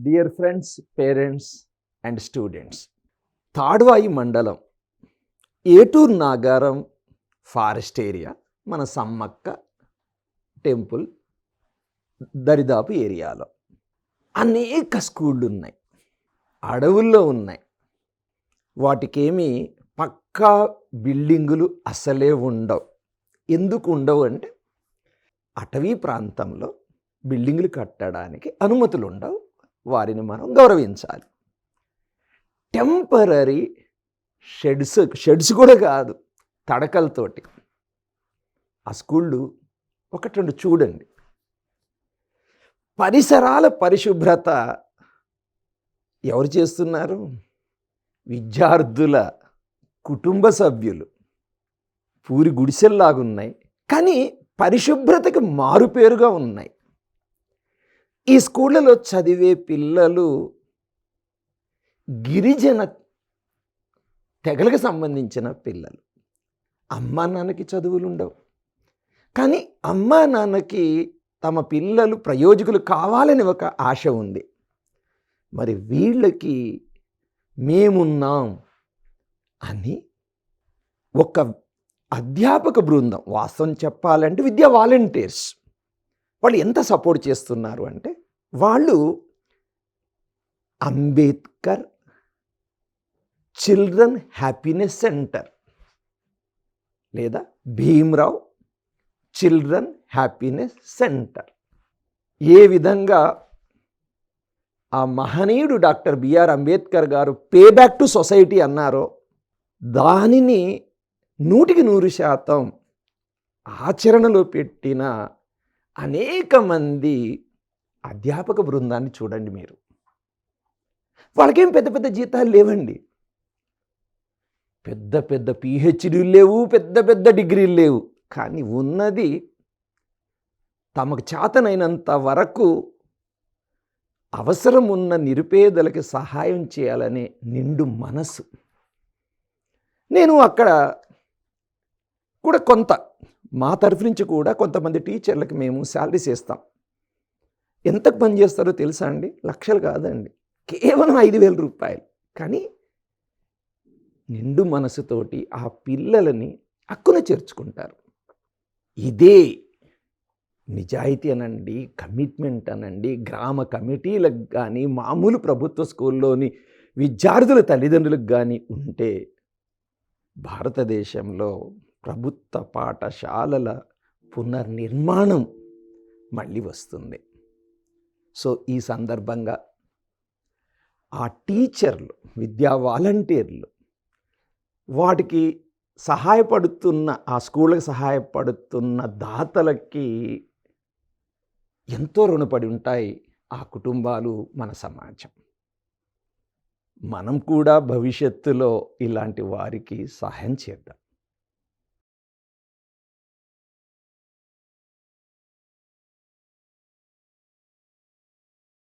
Dear friends parents and students Tadvai మండలం Eturu Nagaram forest area మన Sammakka temple దరిదాపు ఏరియాలో. అనేక స్కూళ్ళు ఉన్నాయి అడవుల్లో ఉన్నాయి. వాటికేమి పక్కా బిల్డింగులు అసలే ఉండవు. ఎందుకు ఉండవు అంటే అటవీ ప్రాంతంలో బిల్డింగులు కట్టడానికి అనుమతులు ఉండవు వారిని మనం గౌరవించాలి. టెంపరీ షెడ్స్ షెడ్స్ కూడా కాదు తడకలతోటి. ఆ స్కూళ్ళు ఒకటి రెండు చూడండి. పరిసరాల పరిశుభ్రత ఎవరు చేస్తున్నారు? విద్యార్థుల కుటుంబ సభ్యులు. పూరి గుడిసెల్లాగున్నాయి. కానీ పరిశుభ్రతకి మారుపేరుగా ఉన్నాయి. ఈ స్కూళ్ళలో చదివే పిల్లలు గిరిజన తెగలకు సంబంధించిన పిల్లలు. అమ్మా నాన్నకి చదువులు ఉండవు కానీ అమ్మా నాన్నకి తమ పిల్లలు ప్రయోజకులు కావాలని ఒక ఆశ ఉంది. మరి వీళ్ళకి మేమున్నాం అని ఒక అధ్యాపక బృందం వాస్తవం చెప్పాలంటే విద్యా వాలంటీర్స్ వాళ్ళు ఎంత సపోర్ట్ చేస్తున్నారు అంటే వాళ్ళు అంబేద్కర్ చిల్డ్రన్ హ్యాపీనెస్ సెంటర్ లేదా భీమ్రావ్ చిల్డ్రన్ హ్యాపీనెస్ సెంటర్. ఏ విధంగా ఆ మహనీయుడు డాక్టర్ బిఆర్ అంబేద్కర్ గారు పే బ్యాక్ టు సొసైటీ అన్నారో దానిని నూటికి నూరు శాతం ఆచరణలో పెట్టిన అనేక మంది అధ్యాపక బృందాన్ని చూడండి మీరు. వాళ్ళకేం పెద్ద పెద్ద జీతాలు లేవండి. పెద్ద పెద్ద పిహెచ్డీలు లేవు పెద్ద పెద్ద డిగ్రీలు లేవు. కానీ ఉన్నది తమకు చేతనైనంత వరకు అవసరం ఉన్న నిరుపేదలకి సహాయం చేయాలనే నిండు మనసు నేను అక్కడ కూడా కొంత మా తరఫు నుంచి కూడా కొంతమంది టీచర్లకు మేము శాలరీస్ ఇస్తాం ఎంతకు పని చేస్తారో తెలుసా అండి? లక్షలు కాదండి. కేవలం ఐదు వేల రూపాయలు. కానీ నిండు మనసుతోటి ఆ పిల్లలని హక్కున చేర్చుకుంటారు. ఇదే నిజాయితీ అనండి కమిట్మెంట్ అనండి గ్రామ కమిటీలకు కానీ మామూలు ప్రభుత్వ స్కూల్లోని విద్యార్థుల తల్లిదండ్రులకు కానీ ఉంటే భారతదేశంలో ప్రభుత్వ పాఠశాలల పునర్నిర్మాణం మళ్ళీ వస్తుంది. సో ఈ సందర్భంగా ఆ టీచర్లు విద్యా వాలంటీర్లు వాటికి సహాయపడుతున్న ఆ స్కూళ్ళకి సహాయపడుతున్న దాతలకి ఎంతో రుణపడి ఉంటాయి ఆ కుటుంబాలు మన సమాజం. మనం కూడా భవిష్యత్తులో ఇలాంటి వారికి సహాయం చేద్దాం.